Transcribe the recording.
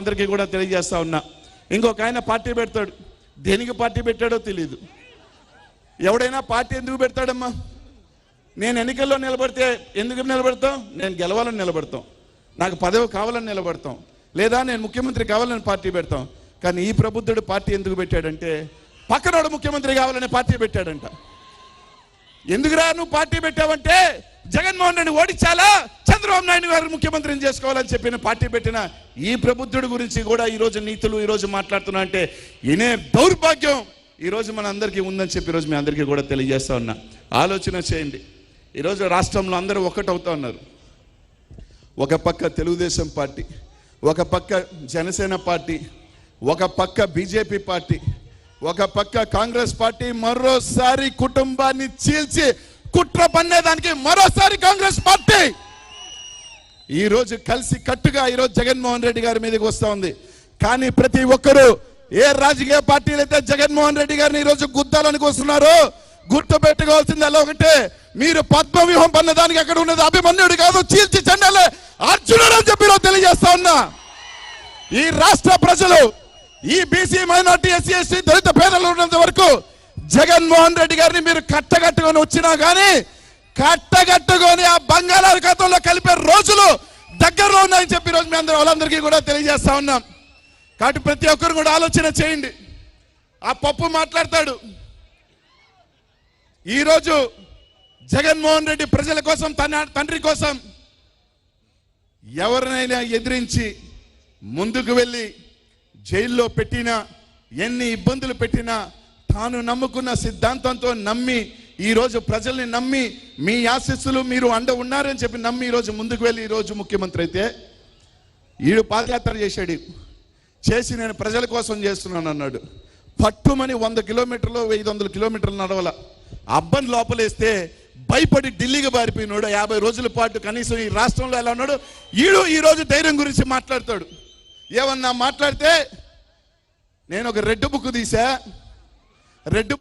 అందరికీ కూడా తెలియజేస్తా ఉన్నా. ఇంకొక ఆయన పార్టీ పెడతాడు. దేనికి పార్టీ పెట్టాడో తెలియదు ఎవడైనా పార్టీ ఎందుకు పెడతాడమ్మా? నేను ఎన్నికల్లో నిలబడితే ఎందుకు నిలబడతాం? నేను గెలవాలని నిలబడతాం. నాకు పదవి కావాలని నిలబడతాం. లేదా నేను ముఖ్యమంత్రి కావాలని పార్టీ పెడతాం. కానీ ఈ ప్రబుద్ధుడు పార్టీ ఎందుకు పెట్టాడంటే పక్కనోడు ముఖ్యమంత్రి కావాలని పార్టీ పెట్టాడంట. ఎందుకురా నువ్వు పార్టీ పెట్టావంటే జగన్మోహన్ రెడ్డి ఓడించాలా? చంద్రబాబు నాయుడు గారు ముఖ్యమంత్రిని చేసుకోవాలని చెప్పిన పార్టీ పెట్టిన ఈ ప్రబుద్ధుడి గురించి కూడా ఈ రోజు నీతులు ఈరోజు మాట్లాడుతున్నా అంటే ఇనే దౌర్భాగ్యం ఈ రోజు మన అందరికీ ఉందని చెప్పి ఈరోజు మీ అందరికీ కూడా తెలియజేస్తా ఉన్నా. ఆలోచన చేయండి. ఈరోజు రాష్ట్రంలో అందరూ ఒకటవుతా ఉన్నారు. ఒక పక్క తెలుగుదేశం పార్టీ ఒక పక్క జనసేన పార్టీ ఒక పక్క బీజేపీ పార్టీ ఒక పక్క కాంగ్రెస్ పార్టీ మరోసారి కుటుంబాన్ని చీల్చి కుట్ర పన్నేదానికి మరోసారి కాంగ్రెస్ పార్టీ ఈ రోజు కలిసి కట్టుగా ఈరోజు జగన్మోహన్ రెడ్డి గారి మీదకి వస్తూ ఉంది. కానీ ప్రతి ఒక్కరూ ఏ రాజకీయ పార్టీలు అయితే జగన్మోహన్ రెడ్డి గారిని ఈ రోజు గుద్దాలని వస్తున్నారో గుర్తు పెట్టుకోవాల్సింది అలా ఒకటే. మీరు పద్మవ్యూహం పన్నదానికి అక్కడ ఉన్నది? అభిమన్యుడు కాదు చీల్చి చెండాలే. అర్జునుడు అని చెప్పి తెలియజేస్తా ఉన్నా. ఈ రాష్ట్ర ప్రజలు ఈ బీసీ మైనార్టీ ఎస్సీ ఎస్టీ దళిత పేదలు ఉన్నంత వరకు జగన్మోహన్ రెడ్డి గారిని మీరు కట్టగట్టుకొని వచ్చినా కానీ కట్టగట్టుకొని ఆ బంగాళాఖాతంలో కలిపే రోజులు దగ్గరలో ఉన్నాయని చెప్పి రోజు మీ అందరూ వాళ్ళందరికీ కూడా తెలియజేస్తా ఉన్నాం. కాబట్టి ప్రతి ఒక్కరు కూడా ఆలోచన చేయండి. ఆ పప్పు మాట్లాడతాడు. ఈరోజు జగన్మోహన్ రెడ్డి ప్రజల కోసం తన తండ్రి కోసం ఎవరినైనా ఎదిరించి ముందుకు వెళ్ళి జైల్లో పెట్టినా ఎన్ని ఇబ్బందులు పెట్టినా తాను నమ్ముకున్న సిద్ధాంతంతో నమ్మి ఈ రోజు ప్రజల్ని నమ్మి మీ ఆశీస్సులు మీరు అండ ఉన్నారని చెప్పి నమ్మి ఈ రోజు ముందుకు వెళ్ళి ఈ రోజు ముఖ్యమంత్రి అయితే ఈడు పాదయాత్ర చేశాడు. చేసి నేను ప్రజల కోసం చేస్తున్నాను అన్నాడు. పట్టుమని వంద కిలోమీటర్లు వెయ్యి వందల కిలోమీటర్లు నడవల. అబ్బని లోపలేస్తే భయపడి ఢిల్లీకి పారిపోయినాడు. యాభై రోజుల పాటు కనీసం ఈ రాష్ట్రంలో ఎలా ఉన్నాడు? ఈడు ఈరోజు ధైర్యం గురించి మాట్లాడతాడు. ఏమన్నా మాట్లాడితే నేను ఒక రెడ్ బుక్ తీసా. రెడ్